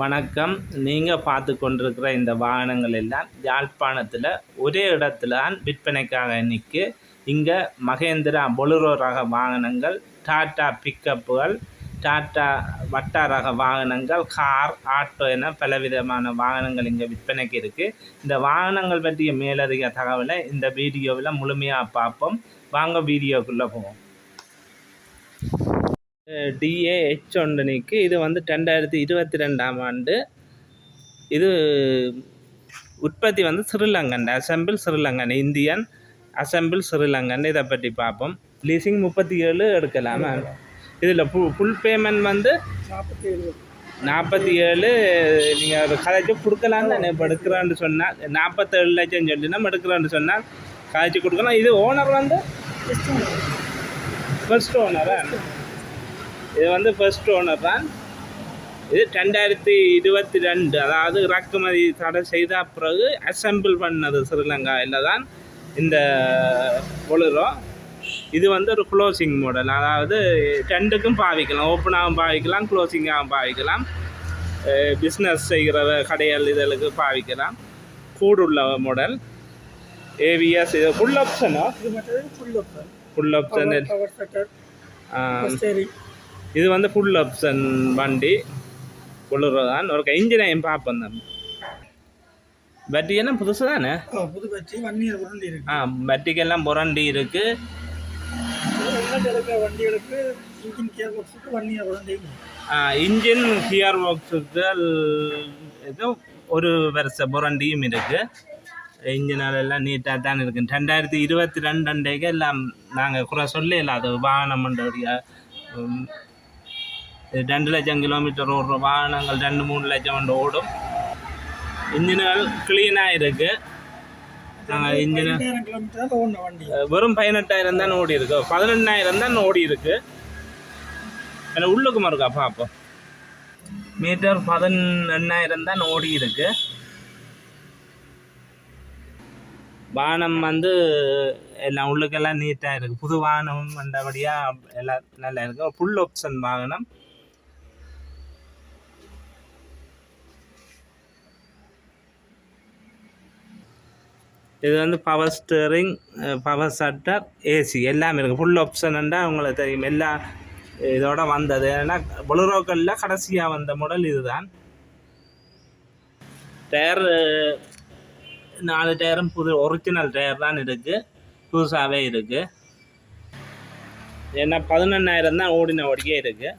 வணக்கம். நீங்கள் பார்த்து கொண்டிருக்கிற இந்த வாகனங்கள் எல்லாம் யாழ்ப்பாணத்தில் ஒரே இடத்துல தான் விற்பனைக்காக நிற்கு இங்கே மகேந்திரா பொலுரோ ரக வாகனங்கள் டாட்டா பிக்கப்புகள் டாட்டா வட்டா ரக வாகனங்கள் கார் ஆட்டோ என பலவிதமான வாகனங்கள் இங்கே விற்பனைக்கு இருக்குது இந்த வாகனங்கள் பற்றிய மேலதிக தகவலை இந்த வீடியோவில் முழுமையாக பார்ப்போம். வாங்க வீடியோக்குள்ளே போவோம். டிஏ ஹெச் ஒன்றுனிக்கு இது வந்து ரெண்டாயிரத்தி இருபத்தி ரெண்டாம் ஆண்டு. இது உற்பத்தி வந்து Sri Lankan assemble Sri Lankan Indian assemble Sri Lankan இதை பற்றி பார்ப்போம். லீசிங் முப்பத்தி ஏழு எடுக்கலாமா. இதில் ஃபுல் ஃபுல் பேமெண்ட் வந்து நாற்பத்தி ஏழு நாற்பத்தி ஏழு நீங்கள் ஒரு கதைச்சு கொடுக்கலாம் தானே. இப்போ எடுக்கிறோன்னு சொன்னால் நாற்பத்தேழு லட்சம் சொல்லி நம்ம எடுக்கிறான்னு சொன்னால் கதைச்சு கொடுக்கலாம். இது ஓனர் வந்து? ஃபர்ஸ்ட் ஓனரா இது வந்து ஃபர்ஸ்ட் ஓனர் தான். இது ரெண்டாயிரத்தி இருபத்தி ரெண்டு அதாவது இறக்குமதி தடை செய்த பிறகு அசெம்பிள் பண்ணது ஸ்ரீலங்காவில் தான் இந்த பொழுதோ இது வந்து ஒரு க்ளோசிங் மாடல் அதாவது ரெண்டுக்கும் பாவிக்கலாம். ஓப்பனாகவும் பாவிக்கலாம் க்ளோசிங்காகவும் பாவிக்கலாம். பிஸ்னஸ் செய்கிற கடைகள் இதழுக்கு பாவிக்கலாம். கூடுள்ள மாடல் ஏவிஎஸ் இது ஃபுல் ஆப்ஷனோ ஃபுல் ஆப்ஷன் ஃபுல் ஆப்ஷன் இது வந்து ஃபுல் ஆப்ஷன் வண்டி. குளிர்தான் ஒரு இன்ஜினையும் பார்ப்போம் தான். பேட்டரி எல்லாம் புதுசு தானே புது பேட்டரி ஒன் இயர் உருண்டி இருக்கு. ஆ பேட்டரிக்கெல்லாம் புரண்டி இருக்கிற வண்டிகளுக்கு இன்ஜின் கியர் பாக்ஸுக்கு one year warranty engine gear பாக்ஸுக்கு இது ஒரு வருஷ புரண்டியும் இருக்குது இன்ஜினால் எல்லாம் நீட்டாக தான் இருக்குது ரெண்டாயிரத்தி இருபத்தி ரெண்டு அண்டைக்கு எல்லாம் நாங்கள் குறை சொல்லல. அது வாகனம்ன்றடைய ரெண்டு லட்சம் கிலோமீட்டர் ஓடுற வாகனங்கள் ரெண்டு மூணு லட்சம் வந்து ஓடும் இன்ஜின்கள் க்ளீனாக இருக்குது நாங்கள் இன்ஜின் வெறும் பதினெட்டாயிரம் தான் ஓடி இருக்கு பதினெண்ணாயிரம் தான் ஓடி இருக்கு ஏன்னா உள்ளுக்கு இருக்கா பார்ப்போம் மீட்டர் பதினெண்ணாயிரம் தான் ஓடி இருக்கு வானம் வந்து எல்லாம் உள்ளுக்கெல்லாம் நீட்டாக இருக்குது புது வாகனம் வந்தபடியாக எல்லாம் நல்லா இருக்கு ஃபுல் ஆப்ஷன் வாகனம் இது வந்து power steering power shutter AC எல்லாமே இருக்குது ஃபுல் ஆப்ஷன்ண்டா உங்களுக்கு தெரியும். எல்லா இதோட வந்தது. ஏன்னா பொலரோக்களில் கடைசியாக வந்த மாடல் இதுதான். டயர் நாலு டயரும் புது ஒரிஜினல் டயர் தான் இருக்குது புதுசாகவே இருக்குது ஏன்னா பதினெண்ணாயிரம் தான் ஓடின ஓடியே இருக்குது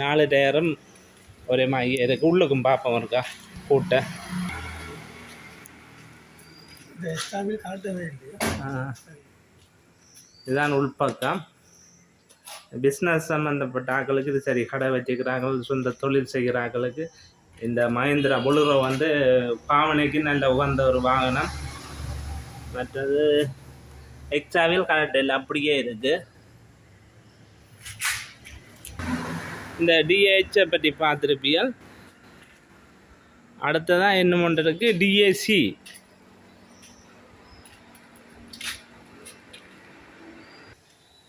நாலு டயரும் ஒரே மாதிரி இருக்குது உள்ளுக்கும் பார்ப்போம் இருக்கா கூட்ட. இந்த எக்ஸ்ட்ராவில் காட்டவே இல்லையா. இதுதான் உள்பக்கம். பிஸ்னஸ் சம்மந்தப்பட்ட ஆக்களுக்கு இது சரி. கடை வச்சுக்கிறாங்க சொந்த தொழில் செய்கிற ஆக்களுக்கு இந்த மஹிந்திரா புலுரோ வந்து பாவனைக்கு நல்ல உகந்த ஒரு வாகனம். மற்றது எக்ஸ்ட்ராவில் கரெக்ட் இல்லை அப்படியே இருக்குது இந்த டிஏஹெச்சை பற்றி பார்த்துருப்பியல். அடுத்ததான் என்ன இருக்குது டிஏசி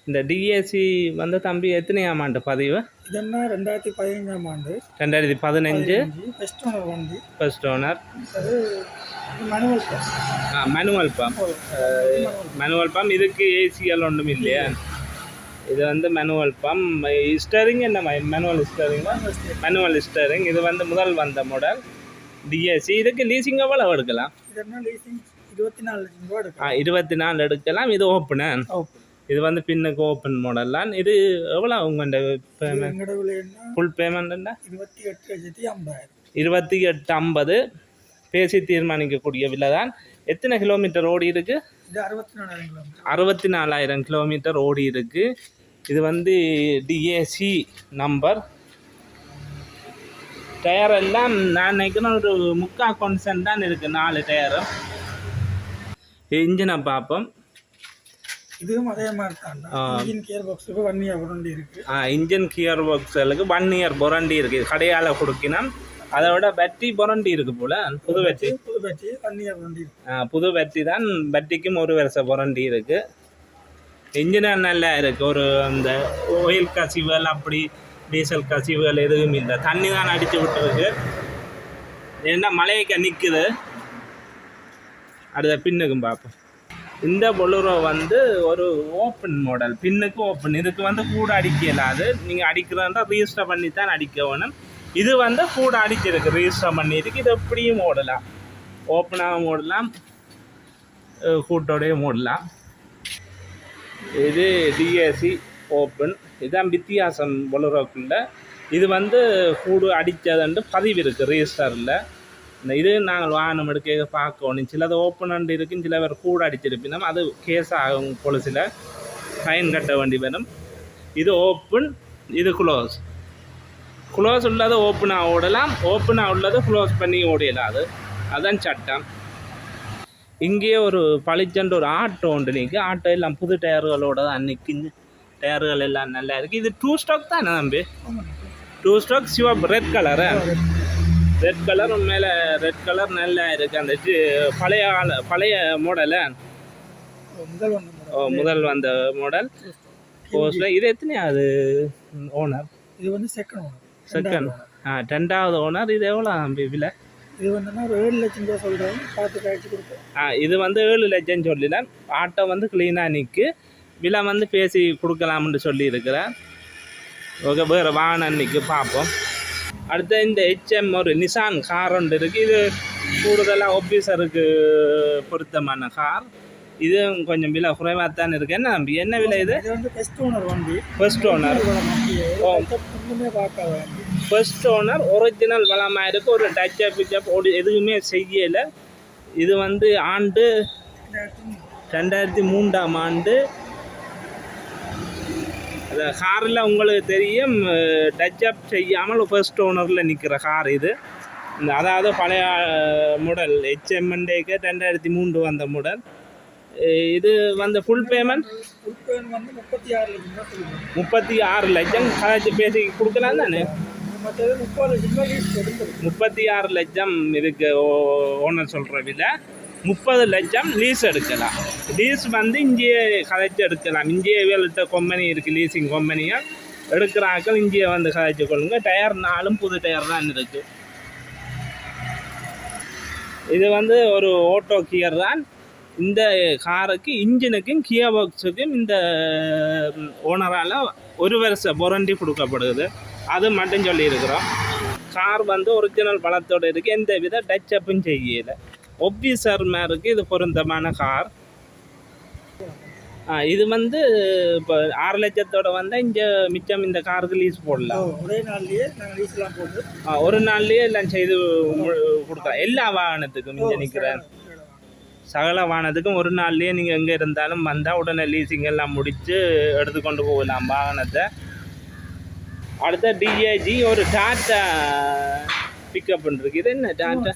இந்த டிஏசி வந்து தம்பி எத்தனையாம் ஆண்டு பதிவு? இதென்ன? ரெண்டாயிரத்தி பதினைஞ்சாம் ஆண்டு. ரெண்டாயிரத்தி பதினஞ்சு. ஃபர்ஸ்ட் ஓனர் வண்டி first owner manual manual pump manual pump இதுக்கு ஏசிஎல் ஒன்றும் இல்லையா? இது வந்து மேனுவல் பம்ப் ஸ்டரிங் என்ன மேனுவல் ஸ்டரிங் மேனுவல் ஸ்டரிங் இது வந்து முதல் வந்த மாடல் டிஏசி இதுக்கு லீசிங் எவ்வளோ எடுக்கலாம்? இருபத்தி நாலு ஆ எடுக்கும் இருபத்தி நாலு எடுக்கலாம். இது ஓப்பனு ஓப்பன் இது வந்து பின்னுக்கு ஓப்பன் மாடல்லாம் இது எவ்வளோ உங்கள்கிட்ட பேமெண்ட் ஃபுல் பேமெண்ட்டுண்டா இருபத்தி எட்டு லட்சத்தி ஐம்பதாயிரம். இருபத்தி எட்டு ஐம்பது பேசி தீர்மானிக்கக்கூடிய விலை தான். எத்தனை கிலோமீட்டர் ஓடி இருக்கு? அறுபத்தி நாலாயிரம் கிலோமீட்டர். ஓடி இருக்கு. இது வந்து டிஏசி நம்பர் டயர் எல்லாம் நான் நினைக்கிறேன் ஒரு முக்கா கொன்சன் தான் இருக்கு. நாலு டயரும் இன்ஜினை பார்ப்போம். இதுவும் அதே மாதிரி தான் ஆ. இன்ஜின் கியர் பாக்ஸுக்கு ஒன் இயர் உருண்டி இருக்கு. இன்ஜின் கியர் ஒர்க்ஸுக்கு ஒன் இயர் புரண்டி இருக்கு. கடையால் கொடுக்கினா அதோட பேட்டரி புரண்டி இருக்கு போல. புது பேட்டரி புது பேட்டரி ஒன் இயர் இருக்கு. ஆ, புது பேட்டரி தான் பேட்டரிக்கும் ஒரு வருஷம் புரண்டி இருக்கு. இன்ஜின் நல்லா இருக்கு. ஒரு அந்த ஒயில் கசிவல் அப்படி டீசல் கசிவுகள் எதுவும் இல்லை. தண்ணி தான் அடித்து விட்டுருக்கு. ஏன்னா மழைக்க நிற்குது அடுத்த பின்னுக்கும் பார்ப்போம். இந்த பொலுரோ வந்து ஒரு ஓப்பன் மாடல் பின்னுக்கு ஓப்பன் இதுக்கு வந்து கூட அடிக்க இல்லாது நீங்கள் அடிக்கிறதா ரிஜிஸ்டர் பண்ணி தான் அடிக்க வேணும் இது வந்து கூட அடிச்சிருக்கு ரிஜிஸ்டர் பண்ணியிருக்கு. இது எப்படியும் ஓடலாம் ஓப்பனாக ஓடலாம் கூட்டோடையும் ஓடலாம் இது டிஎஸ்சி ஓப்பன் இதுதான் வித்தியாசம் பொலுரோக்குள்ள. இது வந்து கூடு அடித்ததுண்டு பதிவு இருக்குது ரிஜிஸ்டரில் இந்த இது நாங்கள் வாகனம் எடுக்க பார்க்கணும் சிலது ஓப்பன் அண்டு இருக்கும் சில பேர் கூட அடிச்சிருப்பினோம் அது கேஸ் ஆகும் பொலிசில் ஃபைன் கட்ட வேண்டி வரும் இது ஓப்பன் இது க்ளோஸ் க்ளோஸ் உள்ளது ஓப்பனாக ஓடலாம் ஓப்பனாக உள்ளது க்ளோஸ் பண்ணி ஓடிடலாம். அது அதான் சட்டம். இங்கேயே ஒரு பளிச்சண்டு ஒரு ஆட்டோ உண்டு. நீக்கு ஆட்டோ எல்லாம் புது டயர்களோட தான் நிற்குது டயர்கள் எல்லாம் நல்லா இருக்குது இது டூ ஸ்டாக் தானே தம்பி? டூ ஸ்டாக் சிவப்பு ரெட் கலரு ரெட் கலர் மேலே ரெட் கலர் நல்லா இருக்குது அந்த பழைய கால பழைய மாடலு முதல் வந்து ஓ முதல் வந்த மாடல் போஸ்டில் இது எத்தனையாவது ஓனர் இது வந்து செகண்ட் ஓனர் செகண்ட் ஆ ரெண்டாவது ஓனர் இது எவ்வளோ விலை? இது ஒரு ஏழு லட்சம் ரூபா சொல்கிறோம் பார்த்து காய்ச்சி கொடுப்போம். ஆ இது வந்து ஏழு லட்சம் சொல்லலாம் ஆட்டோ வந்து க்ளீனாக நிற்கு விலை வந்து பேசி கொடுக்கலாம்னு சொல்லியிருக்கிறேன் ஓகே வேறு வாகனம் அன்னைக்கு பார்ப்போம். அடுத்து இந்த ஹெச்எம் ஒரு நிசான் கார் ஒன்று இருக்குது இது கூடுதலாக ஆஃபீஸருக்கு பொருத்தமான கார் இது கொஞ்சம் விலை குறைவாக தான் இருக்குது என்ன தம்பி என்ன விலை இது ஓனர் வண்டி first owner first owner original வளமாக இருக்குது ஒரு டச் அப் பிச்சப் ஒரு எதுவுமே செய்யலை இது வந்து ஆண்டு ரெண்டாயிரத்தி மூன்றாம் ஆண்டு அந்த காரில் உங்களுக்கு தெரியும் டச் அப் செய்யாமல் ஃபர்ஸ்ட் ஓனரில் நிற்கிற கார் இது. இந்த அதாவது பழைய மாடல் ஹெச்எம்என்டேக்கு ரெண்டாயிரத்தி மூன்று வந்த மாடல் இது வந்து ஃபுல் பேமெண்ட் முப்பத்தி ஆறு லட்சம் கதைச்சு பேசி கொடுக்கலாம் தானே? முப்பத்தி ஆறு லட்சம் இதுக்கு ஓனர் சொல்கிற விலை. முப்பது லட்சம் லீஸ் எடுக்கலாம். லீஸ் வந்து இங்கேயே கதைச்சு எடுக்கலாம். இங்கேயே வேலைத்த கம்பெனி இருக்குது லீசிங் கம்பெனியாக எடுக்கிறாக்கள் இங்கேயே வந்து கதைச்சு கொள்ளுங்க. டயர் நாலும் புது டயர் தான் இருக்குது இது வந்து ஒரு ஓட்டோ கியர் தான். இந்த காருக்கு இன்ஜினுக்கும் கியர் பாக்ஸுக்கும் இந்த ஓனரால் ஒரு வருஷம் வாரண்டி கொடுக்கப்படுது. அது மட்டும் சொல்லியிருக்கிறோம். கார் வந்து ஒரிஜினல் பழத்தோடு இருக்குது எந்த வித டச் அப்பும் செய்யலை. ஒபிசர் மேருக்கு இது பொருத்தமான கார். இது வந்து இப்போ ஆறு லட்சத்தோட வந்தால் இங்கே மிச்சம் இந்த காருக்கு லீஸ் போடலாம். ஒரே நாள்லயே நாங்கள் லீஸ்லாம் போட்டு ஒரு நாள்லயே எல்லாம் செய்து மு- கொடுக்கலாம். எல்லா வாகனத்துக்கும் இங்கே நிற்கிற சகல வாகனத்துக்கும். ஒரு நாள்லயே நீங்கள் எங்கே இருந்தாலும் வந்தால் உடனே லீசிங் எல்லாம் முடித்து எடுத்துக்கொண்டு போகலாம் வாகனத்தை. அடுத்த டிஏஜி ஒரு டாட்டா பிக்கப் இருக்கு. இது என்ன டாட்டா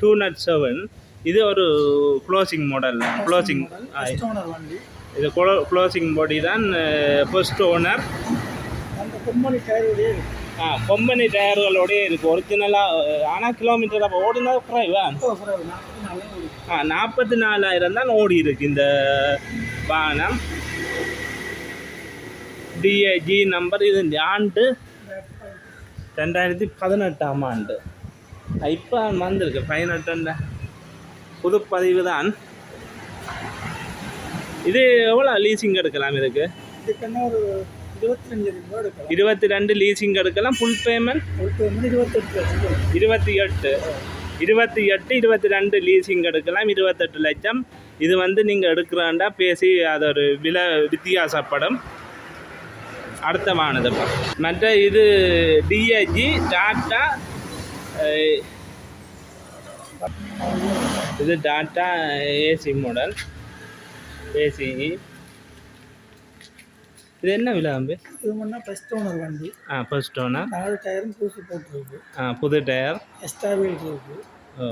டூ நாட் செவன் இது ஒரு க்ளோசிங் மாடல் க்ளோசிங் இது க்ளோசிங் பாடி தான் ஃபர்ஸ்ட் ஓனர் ஆ கம்பெனி டயர்களோடய இருக்குது ஒரிஜினலாக ஆனால் கிலோமீட்டர் அப்போ ஓடினது குறைவா? ஆ நாற்பத்தி நாலாயிரம் தான் ஓடி இருக்கு இந்த வாகனம். டிஏஜி நம்பர் இது ஆண்டு ரெண்டாயிரத்தி பதினெட்டாம் ஆண்டு. இப்போ வந்திருக்கு. பதினெட்டு புதுப்பதிவு தான். இது எவ்வளோ லீசிங் எடுக்கலாம் இதுக்கு? இருபத்தி ரெண்டு லீசிங் எடுக்கலாம். ஃபுல் பேமெண்ட் இருபத்தி எட்டு. இருபத்தி எட்டு இருபத்தி ரெண்டு லீசிங் எடுக்கலாம். இருபத்தெட்டு லட்சம். இது வந்து நீங்கள் எடுக்கிறாண்டா பேசி அது ஒரு விலை வித்தியாசப்படும். அடுத்த வானது மற்ற இது டிஏஜி டாட்டா இது டாட்டா ஏசி மாடல் ஏசி இது என்ன விலை தம்பி? இது முன்னா பெஸ்ட் ஓனர் வண்டி. ஆ ஃபர்ஸ்ட் ஓனர் நாலு டயரும் பூசி போட்டிருக்கு. ஆ புது டயர் எக்ஸ்ட்ரா வீல் இருக்கு. ஓ.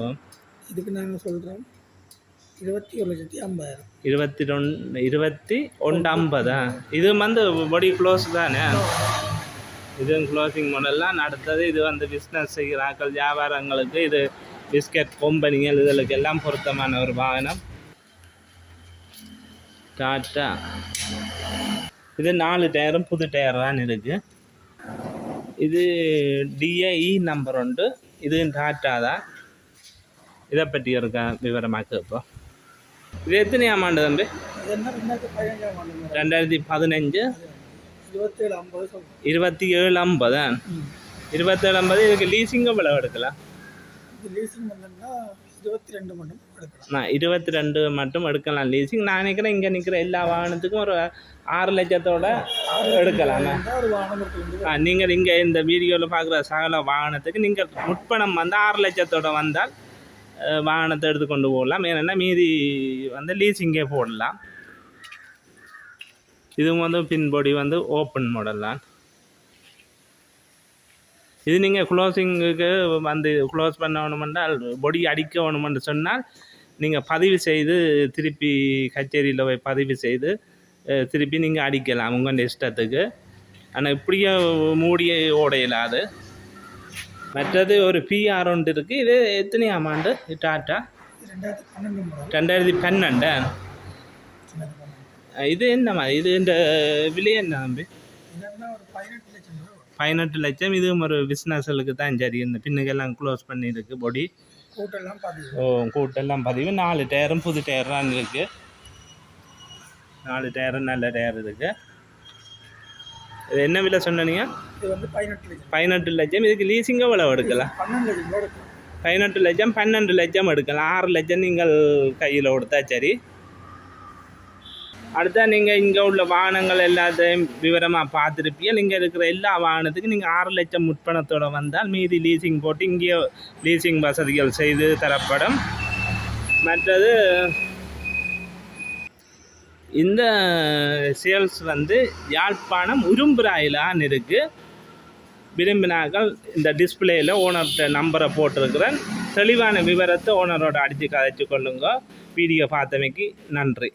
இதுக்கு நாங்கள் சொல்கிறோம் இருபத்தி ஒரு லட்சத்தி ஐம்பதாயிரம். இருபத்தி ரெண்டு இருபத்தி ஒன்று ஐம்பதா? இது வந்து பாடி க்ளோஸ் தானே? இது க்ளோசிங் மாடல்லாம் அடுத்தது இது வந்து பிஸ்னஸ் செய்கிறாக்கள் வியாபாரங்களுக்கு இது பிஸ்கட் கம்பெனிகள் இதுகளுக்கு எல்லாம் பொருத்தமான ஒரு வாகனம். டாட்டா இது நாலு டயரும் புது டயர் தான் இருக்குது இது டிஏஇ நம்பர் உண்டு. இது டாட்டா தான். இதை பற்றி இருக்க விவரமாக இப்போ இது எத்தனை ஆமாண்டு தம்பி? ரெண்டாயிரத்தி பதினஞ்சு. இருபத்தி ஏழு ஐம்பது? இருபத்தேழு ஐம்பது இதுக்கு லீசிங்கும் எவ்வளோ எடுக்கலாம்? லீசிங் இருபத்தி ரெண்டு மட்டும் எடுக்கலாம். நான் இருபத்தி ரெண்டு மட்டும் எடுக்கலாம். லீசிங் நான் நினைக்கிறேன் இங்கே நிற்கிற எல்லா வாகனத்துக்கும் ஒரு ஆறு லட்சத்தோட எடுக்கலாமே. ஆ, நீங்கள் இங்கே இந்த வீடியோவில் பார்க்குற சகல வாகனத்துக்கு நீங்கள் முற்பணம் வந்து ஆறு லட்சத்தோட வந்தால் வாகனத்தை எடுத்து கொண்டு போகலாம். ஏன்னா மீதி வந்து லீசிங்கே போடலாம். இது வந்து பின்பொடி வந்து ஓப்பன் மாடல் தான். இது நீங்கள் க்ளோசிங்குக்கு வந்து க்ளோஸ் பண்ண வேணுமென்றால் பொடி அடிக்க வேணுமென்று சொன்னால் நீங்கள் பதிவு செய்து திருப்பி கச்சேரியில் போய் பதிவு செய்து திருப்பி நீங்கள் அடிக்கலாம் உங்கள் இஷ்டத்துக்கு ஆனால் இப்படியே மூடிய ஓடையிலாது மற்றது ஒரு பிஆர் ஒன்று இருக்குது இது எத்தனை ஆமாண்டு டாட்டா? ரெண்டாயிரத்தி பன்னெண்டு ரெண்டாயிரத்தி பன்னெண்டு. இது என்ன மாதிரி இது இந்த விலை என்ன தம்பி? பதினெட்டு லட்சம். இதுவும் ஒரு பிஸ்னஸுக்கு தான் சரி. இந்த பின்னுக்கெல்லாம் க்ளோஸ் பண்ணியிருக்கு பொடி கூட்டெல்லாம் பதிவு ஓ கூட்டெல்லாம் பதிவு. நாலு டயரும் புது டயர் தான் இருக்குது நாலு டயரும் நல்ல டயர் இருக்குது இது என்ன விலை சொன்னீங்க? இது வந்து பதினெட்டு லட்சம். பதினெட்டு லட்சம் இதுக்கு லீசிங்க எவ்வளோ எடுக்கலாம்? பன்னெண்டு லட்சம். ரூபா எடுக்கலாம் பதினெட்டு லட்சம் பன்னெண்டு லட்சம் எடுக்கலாம். ஆறு லட்சம் நீங்கள் கையில் கொடுத்தா சரி. அடுத்தா நீங்கள் இங்கே உள்ள வாகனங்கள் எல்லாத்தையும் விவரமாக பார்த்துருப்பீங்க. இங்கே இருக்கிற எல்லா வாகனத்துக்கும் நீங்கள் ஆறு லட்சம் முற்பணத்தோடு வந்தால் மீதி லீசிங் போட்டு இங்கேயே லீசிங் வசதிகள் செய்து தரப்படும். மற்றது இந்த சேல்ஸ் வந்து யாழ்ப்பாணம் உரும்புராயிலான் இருக்குது விரும்பினார்கள் இந்த டிஸ்பிளேயில் ஓனர்கிட்ட நம்பரை போட்டிருக்கிறேன். தெளிவான விவரத்தை ஓனரோட அடித்து கதைச்சு கொள்ளுங்க. வீடியோ பார்த்தமைக்கு நன்றி.